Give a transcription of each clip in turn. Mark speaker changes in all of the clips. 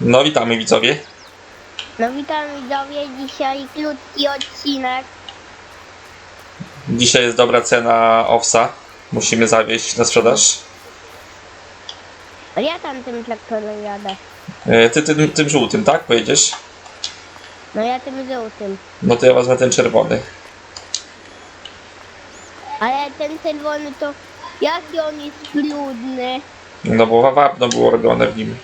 Speaker 1: No witamy widzowie.
Speaker 2: No witam widzowie, dzisiaj krótki odcinek.
Speaker 1: Dzisiaj jest dobra cena owsa. Musimy zawieźć na sprzedaż.
Speaker 2: Ja tam tym traktorem jadę.
Speaker 1: E, Ty tym, tym żółtym, tak? Pojedziesz?
Speaker 2: No ja tym żółtym.
Speaker 1: No to ja wezmę ten czerwony.
Speaker 2: Ale ten czerwony to jaki on jest brudny.
Speaker 1: No bo wapno było robione w nim.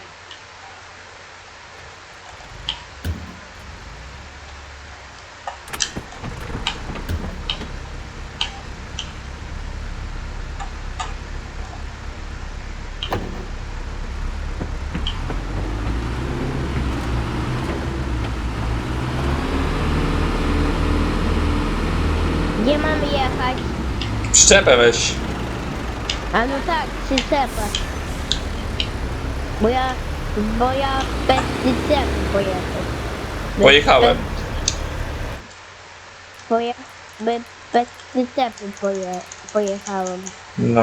Speaker 2: Gdzie mamy jechać?
Speaker 1: Przyczepę weź.
Speaker 2: A no tak, przyczepę. Bo ja, bo ja bez przyczepy. Bez-
Speaker 1: Pojechałem.
Speaker 2: Bez, poje, bez, bez przyczepy poje, pojechałem.
Speaker 1: No.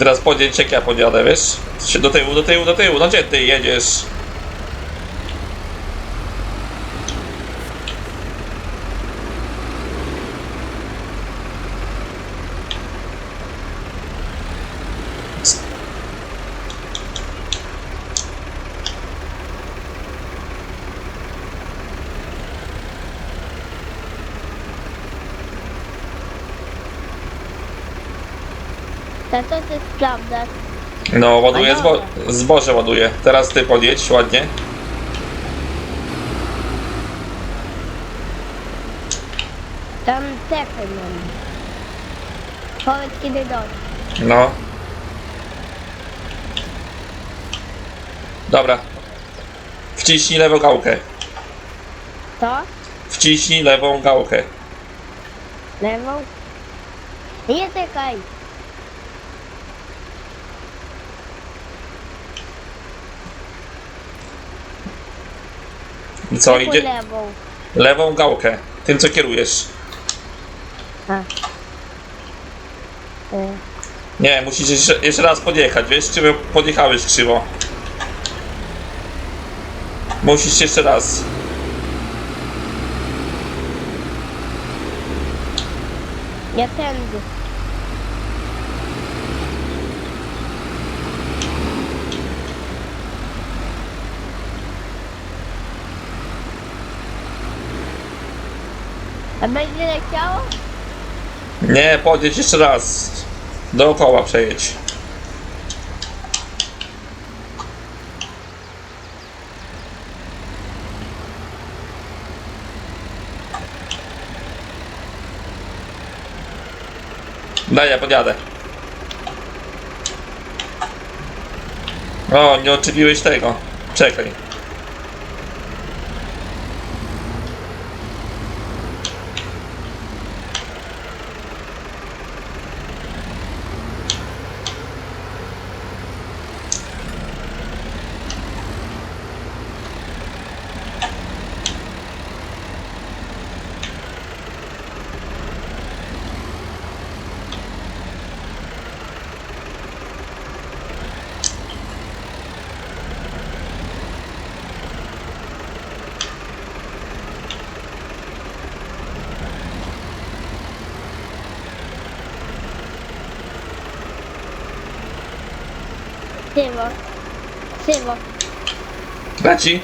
Speaker 1: Teraz podjedź jak ja podjadę, wiesz? Do tyłu, do tyłu, do tyłu. No gdzie ty jedziesz?
Speaker 2: To sprawdzasz?
Speaker 1: No, ładuję
Speaker 2: A
Speaker 1: zbo zboże, ładuję. Teraz ty podjedź ładnie.
Speaker 2: Tam cechy mam. Powiedz kiedy dojdzie.
Speaker 1: No. Dobra. Wciśnij lewą gałkę.
Speaker 2: Co?
Speaker 1: Wciśnij lewą gałkę.
Speaker 2: Lewą? Nie czekaj.
Speaker 1: Co,
Speaker 2: Tylko
Speaker 1: idzie?
Speaker 2: lewą.
Speaker 1: Lewą gałkę. Tym, co kierujesz.
Speaker 2: A. E,
Speaker 1: Nie, musisz jeszcze, jeszcze raz podjechać, wiesz? Czy podjechałeś krzywo? Musisz jeszcze raz.
Speaker 2: Ja tędy. A będzie leciało?
Speaker 1: Nie, podjedź jeszcze raz. Dookoła przejedź. Daj, ja podjadę. O, nie oczepiłeś tego. Czekaj.
Speaker 2: Sywo. Sywo.
Speaker 1: Leci?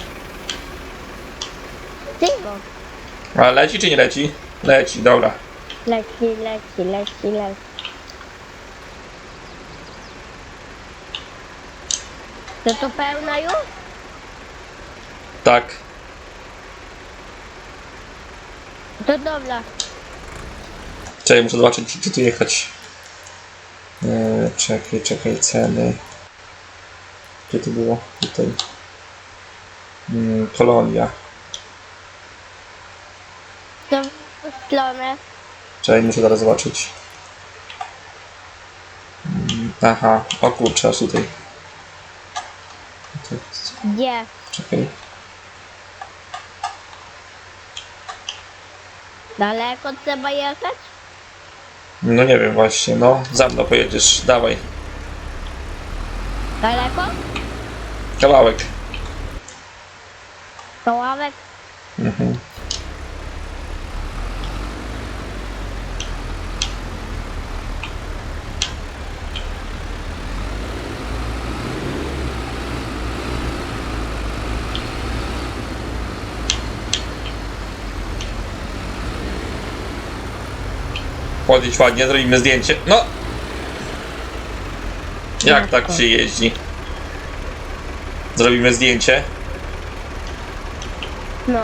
Speaker 2: Sywo.
Speaker 1: A leci czy nie leci? Leci, dobra.
Speaker 2: Leci, leci, leci, leci. To to pełna już?
Speaker 1: Tak.
Speaker 2: To dobra.
Speaker 1: Czekaj, muszę zobaczyć, gdzie tu jechać. Eee, czekaj, czekaj, ceny. Gdzie to było? Tutaj. Mm, Kolonia.
Speaker 2: To w stronę.
Speaker 1: Czekaj, muszę zaraz zobaczyć. Mm, Aha, o kurczę, aż tutaj. To-
Speaker 2: Gdzie?
Speaker 1: Czekaj.
Speaker 2: Daleko trzeba jechać?
Speaker 1: No nie wiem właśnie, no. Za mną pojedziesz, dawaj.
Speaker 2: Daleko?
Speaker 1: Kawałek.
Speaker 2: Kaławek?
Speaker 1: Mhm. Podjedź ładnie, zrobimy zdjęcie. No! Jak tak się jeździ? Zrobimy zdjęcie.
Speaker 2: No.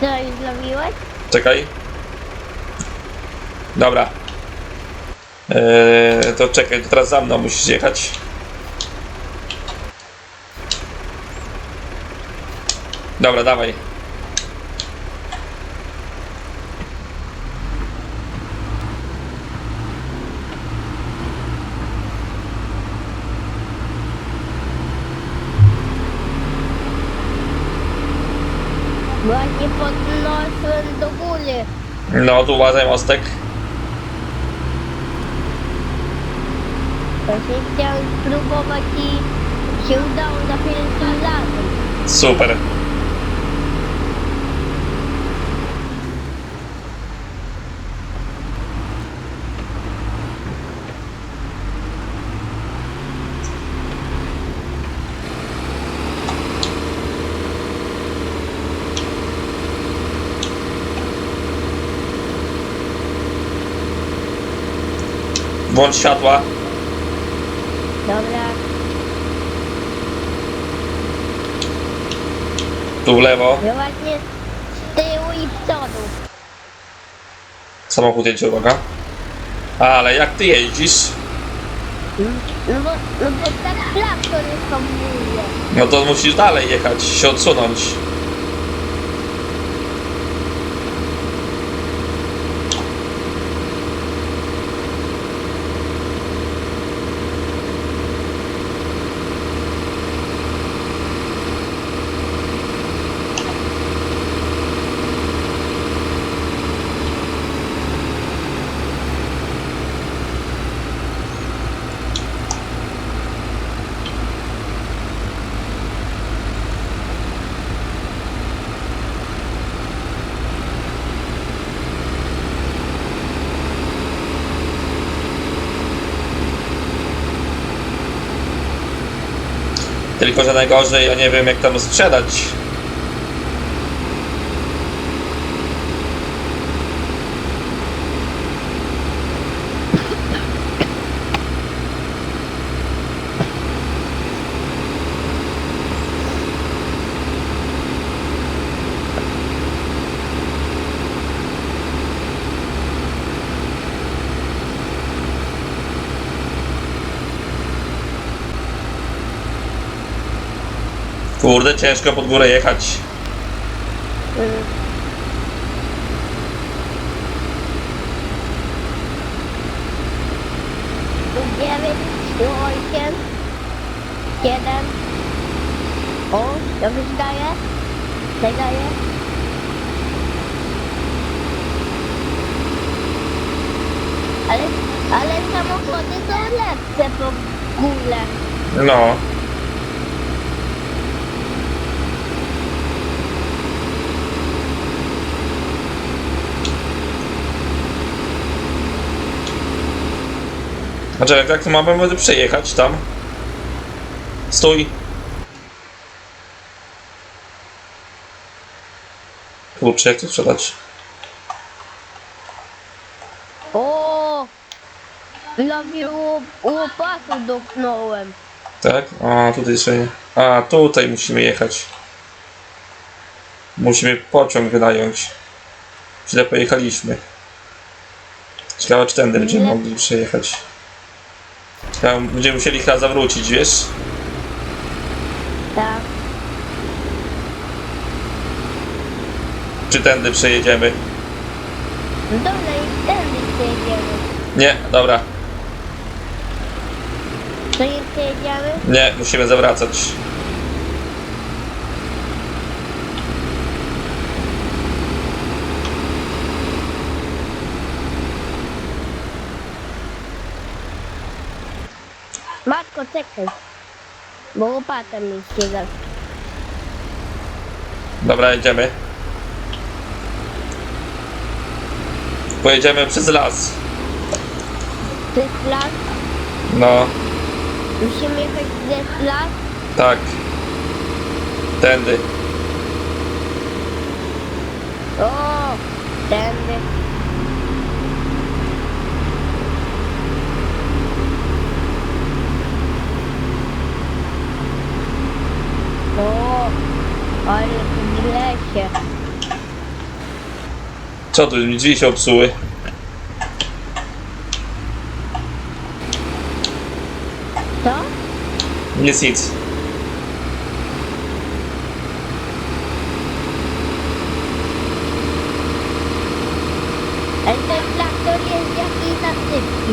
Speaker 2: Co już zrobiłeś?
Speaker 1: Czekaj. Dobra. Eee, to czekaj, to teraz za mną musisz jechać. Dobra, dawaj.
Speaker 2: Właśnie podniosłem do góry.
Speaker 1: No, tu uważaj mostek.
Speaker 2: Właśnie chciałem spróbować i się udało za pierwszym razem.
Speaker 1: Super. Włącz światła.
Speaker 2: Dobra,
Speaker 1: Tu w lewo.
Speaker 2: że właśnie z tyłu i z przodu.
Speaker 1: Samochód jedzie, uwaga. Ale jak ty jeździsz?
Speaker 2: No bo, no bo tak jest hamuje.
Speaker 1: No to musisz dalej jechać, się odsunąć. Tylko, że najgorzej, ja nie wiem jak tam sprzedać. Kurde, ciężko pod górę jechać.
Speaker 2: Dziewięć, osiem. O, to już daje? Daje? Ale, ale samochody są lepsze po górę.
Speaker 1: No. Znaczy, jak tak to mamy będę przejechać tam? Stój. Kurczę, jak to sprzedać?
Speaker 2: O! Prawie łop, łopatą dotknąłem.
Speaker 1: Tak? A, tutaj jeszcze nie. A, tutaj musimy jechać. Musimy pociąg wynająć. Źle pojechaliśmy. Ciekawe, czy tędy będziemy mogli przejechać. Ciekawe, będziemy musieli chyba zawrócić, wiesz?
Speaker 2: Tak.
Speaker 1: Czy tędy przejedziemy?
Speaker 2: No dobra, i tędy jedziemy.
Speaker 1: Nie, dobra.
Speaker 2: To nie jedziemy?
Speaker 1: Nie, musimy zawracać.
Speaker 2: Matko, czekaj. Bo łopata mi się za...
Speaker 1: Dobra, jedziemy. Pojedziemy przez las.
Speaker 2: Jest las.
Speaker 1: No,
Speaker 2: Musimy jechać przez las.
Speaker 1: tak. Tędy.
Speaker 2: O, tędy. O, ale tu w lesie.
Speaker 1: Co tu? Drzwi się obsuły.
Speaker 2: Co?
Speaker 1: Nic, nic.
Speaker 2: Ale ten traktor jest jakiś za szybki,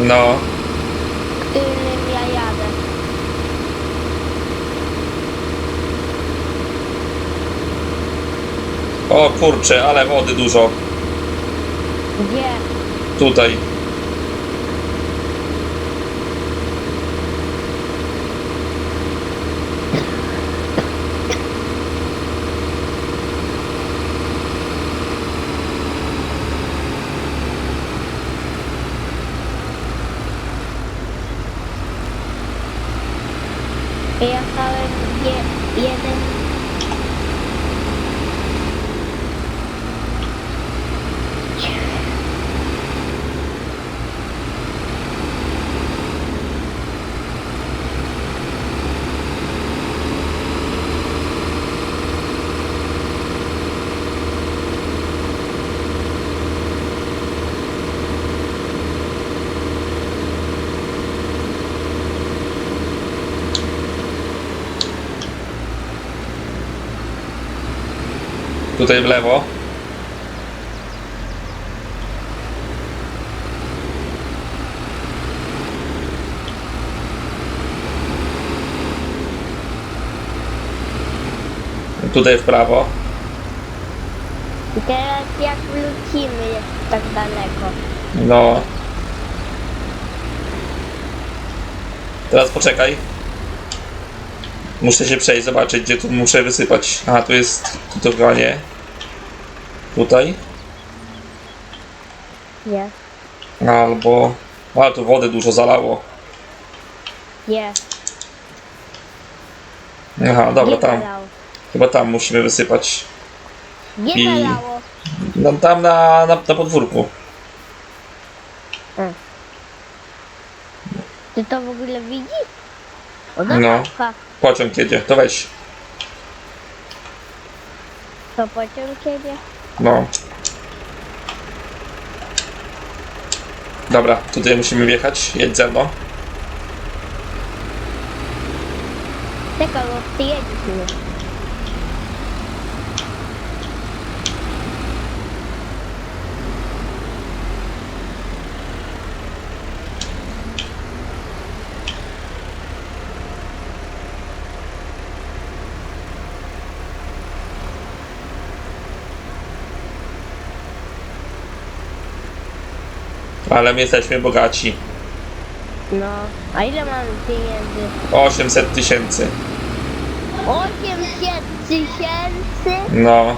Speaker 1: No.
Speaker 2: którym ja jadę.
Speaker 1: O kurczę, ale wody dużo.
Speaker 2: Gdzie?
Speaker 1: Tutaj. Tutaj w lewo. Tutaj w prawo.
Speaker 2: I teraz jak wrócimy jest tak daleko.
Speaker 1: No. Teraz poczekaj. Muszę się przejść, zobaczyć gdzie tu muszę wysypać. Aha, tu jest tu to chyba nie. Tutaj.
Speaker 2: Nie,
Speaker 1: Albo... A, tu wody dużo zalało.
Speaker 2: nie.
Speaker 1: Aha, dobra, tam.
Speaker 2: zalało?
Speaker 1: Chyba tam musimy wysypać. I-
Speaker 2: zalało?
Speaker 1: No, tam na, na, na podwórku.
Speaker 2: Ty to w ogóle widzisz?
Speaker 1: No.
Speaker 2: no.
Speaker 1: Pociąg jedzie, to weź.
Speaker 2: To pociąg jedzie?
Speaker 1: No. Dobra, tutaj musimy wjechać. Jedź ze mną.
Speaker 2: Czekaj, bo ty jedziesz.
Speaker 1: Ale my jesteśmy bogaci.
Speaker 2: No, a ile mamy pieniędzy?
Speaker 1: 800 tysięcy.
Speaker 2: 800 tysięcy?
Speaker 1: No.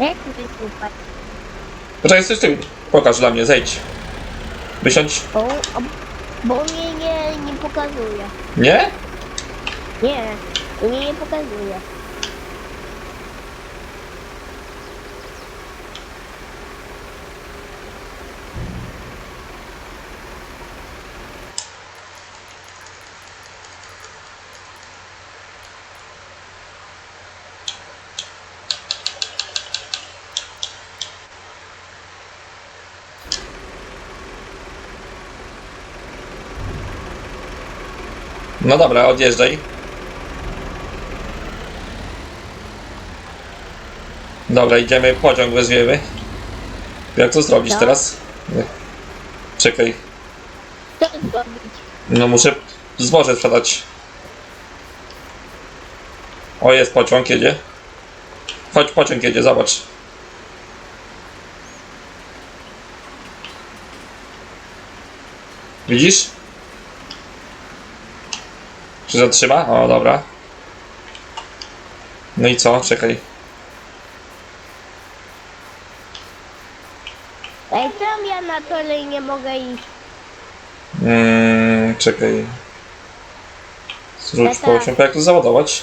Speaker 2: Jak wysłuchać?
Speaker 1: Poczekaj, coś ty pokaż dla mnie, zejdź. Wysiądź.
Speaker 2: O, a, bo mnie nie, nie pokazuje.
Speaker 1: Nie?
Speaker 2: Nie, mnie nie pokazuje.
Speaker 1: No dobra, odjeżdżaj. Dobra, idziemy, pociąg weźmiemy. Jak to zrobić
Speaker 2: No.
Speaker 1: teraz? Nie. Czekaj,
Speaker 2: Co zrobić?
Speaker 1: no muszę zboże sprzedać. O, jest pociąg, jedzie. Chodź, pociąg jedzie, zobacz. Widzisz? Czy zatrzyma? O, dobra. No i co? Czekaj.
Speaker 2: Ej, czemu ja na tole nie mogę iść?
Speaker 1: Mm, czekaj. Zwróć
Speaker 2: Tata.
Speaker 1: pociąg. Jak to załadować?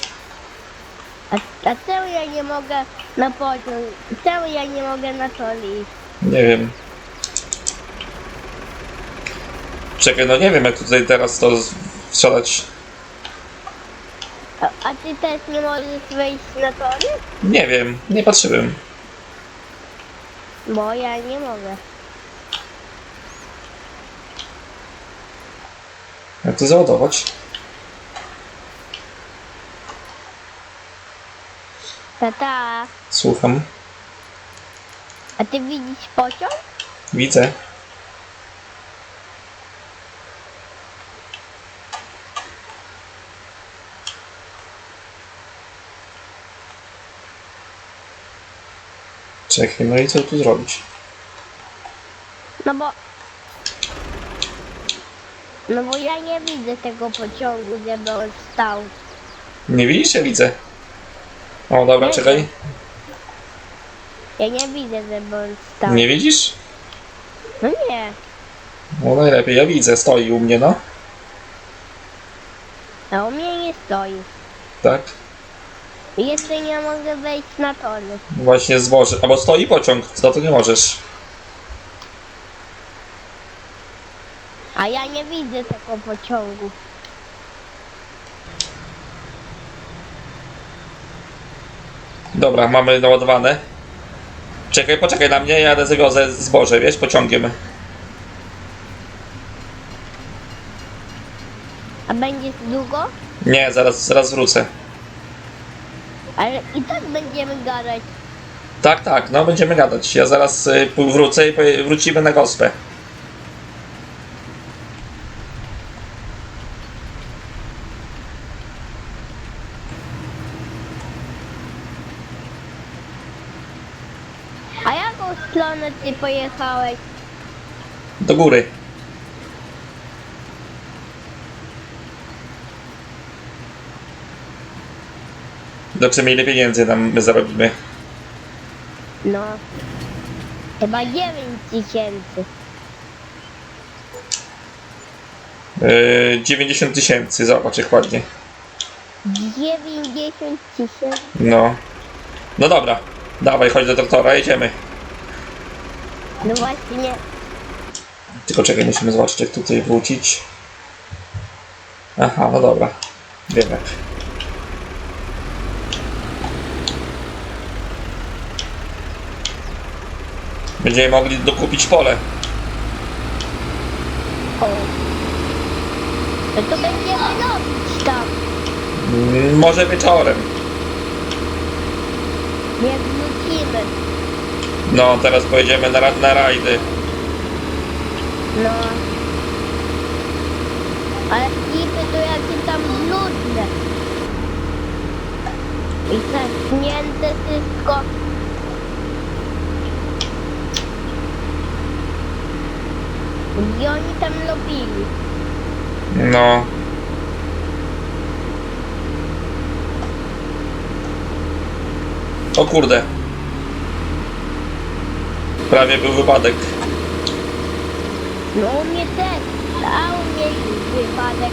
Speaker 2: A, a czemu ja nie mogę na pociąg? Czemu ja nie mogę na tole iść?
Speaker 1: Nie wiem. Czekaj, no nie wiem jak tutaj teraz to z- sprzedać.
Speaker 2: A, a ty też nie możesz wejść na tory?
Speaker 1: Nie wiem, nie patrzyłem.
Speaker 2: Bo ja nie mogę.
Speaker 1: To załadować?
Speaker 2: Tata,
Speaker 1: Słucham.
Speaker 2: a ty widzisz pociąg?
Speaker 1: Widzę. Czekaj, no i co tu zrobić?
Speaker 2: No bo... No bo ja nie widzę tego pociągu, żeby on stał.
Speaker 1: Nie widzisz? Ja widzę. O, dobra,
Speaker 2: Nie
Speaker 1: czekaj.
Speaker 2: Ja nie widzę, żeby on stał.
Speaker 1: Nie widzisz?
Speaker 2: No nie.
Speaker 1: No najlepiej, ja widzę, stoi u mnie, no.
Speaker 2: A u mnie nie stoi.
Speaker 1: Tak.
Speaker 2: Jeszcze nie mogę wejść na tory.
Speaker 1: Właśnie zboże. Albo stoi pociąg, za to nie możesz.
Speaker 2: A ja nie widzę tego pociągu.
Speaker 1: Dobra, mamy naładowane. Czekaj, poczekaj na mnie, ja jadę zawiozę zboże, wiesz, pociągiem.
Speaker 2: A będzie długo?
Speaker 1: Nie, zaraz, zaraz wrócę.
Speaker 2: Ale i tak będziemy gadać.
Speaker 1: Tak, tak, no będziemy gadać. Ja zaraz y, wrócę i wrócimy na gospę.
Speaker 2: A jaką stronę ty pojechałeś?
Speaker 1: Do góry. Zobaczymy ile pieniędzy nam my zarobimy.
Speaker 2: No. Chyba 9 tysięcy.
Speaker 1: Yy, 90 tysięcy, zobacz jak ładnie.
Speaker 2: 90 tysięcy.
Speaker 1: No. No dobra, dawaj, chodź do doktora, jedziemy.
Speaker 2: No właśnie.
Speaker 1: Tylko czekaj, musimy zobaczyć jak tutaj wrócić. Aha, no dobra. Wiem jak. Będziemy mogli dokupić pole.
Speaker 2: O. No to będziemy robić tam.
Speaker 1: Mm, Może wieczorem.
Speaker 2: Jak wrócimy.
Speaker 1: No, teraz pojedziemy na, ra- na rajdy.
Speaker 2: No. Ale skipy to jakie tam brudne. I zaschnięte wszystko. I oni tam robili.
Speaker 1: No. O kurde. Prawie był wypadek.
Speaker 2: No u mnie też. A u mnie wypadek.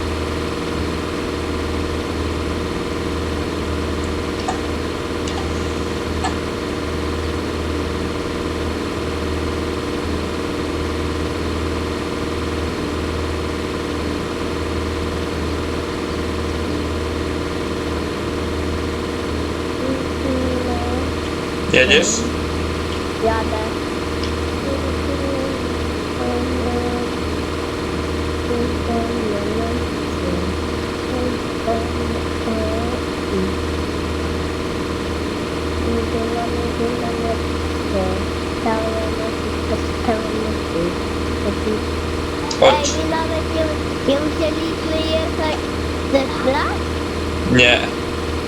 Speaker 1: Jedziesz?
Speaker 2: Nawet nie.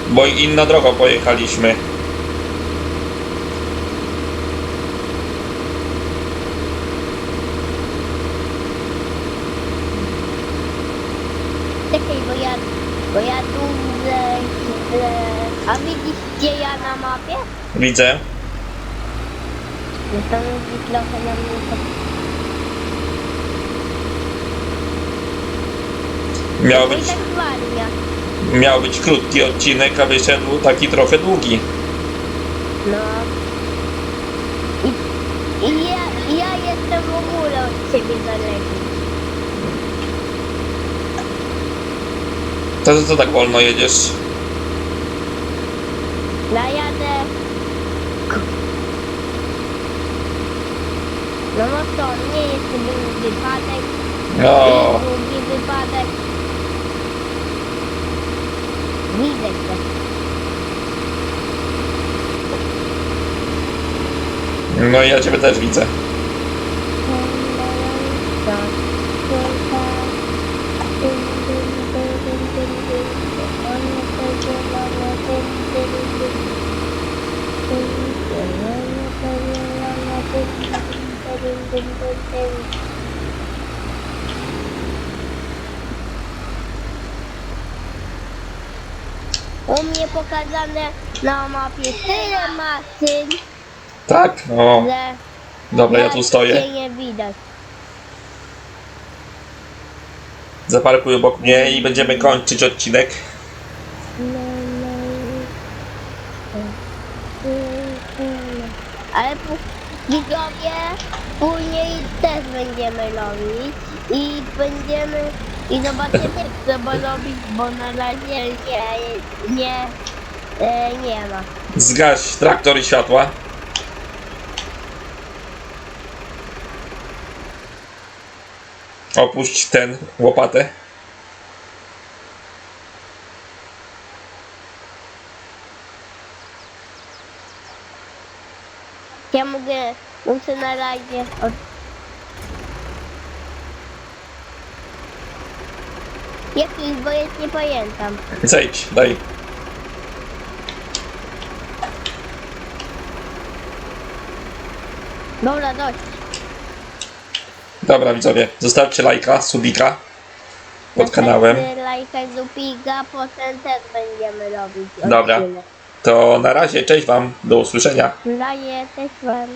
Speaker 1: Bo inną drogą pojechaliśmy.
Speaker 2: Czekaj, bo ja, bo ja tu źle... A widzisz gdzie ja na mapie?
Speaker 1: Widzę.
Speaker 2: No to musi trochę na mnie
Speaker 1: Miał być,
Speaker 2: tak zwalnia.
Speaker 1: miał być krótki odcinek, a wyszedł taki trochę długi.
Speaker 2: No. I, i ja, ja jestem w ogóle od ciebie daleki.
Speaker 1: To co tak wolno jedziesz?
Speaker 2: No no to nie jest to był wypadek.
Speaker 1: O,
Speaker 2: Nie drugi wypadek. Widzę cię.
Speaker 1: no i ja ciebie też widzę.
Speaker 2: U mnie pokazane na mapie tyle maszyn,
Speaker 1: Tak? O,
Speaker 2: że
Speaker 1: dobra, ja tu stoję.
Speaker 2: nie widać.
Speaker 1: Zaparkuj obok mnie i będziemy kończyć odcinek.
Speaker 2: Ale pu- widzowie później też będziemy robić i będziemy i zobaczycie co trzeba robić, bo na razie nie, nie, e, nie ma.
Speaker 1: Zgaś traktor i światła. Opuść ten łopatę.
Speaker 2: Ja mogę, muszę na razie od... Jakiś, bo jest nie pamiętam.
Speaker 1: Zejdź, daj.
Speaker 2: Dobra, dość.
Speaker 1: Dobra widzowie, zostawcie lajka, subika pod kanałem.
Speaker 2: Następny Lajka Zupiga, potem też będziemy robić
Speaker 1: Dobra.
Speaker 2: odcinek.
Speaker 1: To na razie, cześć wam, do usłyszenia.
Speaker 2: Razie też wam.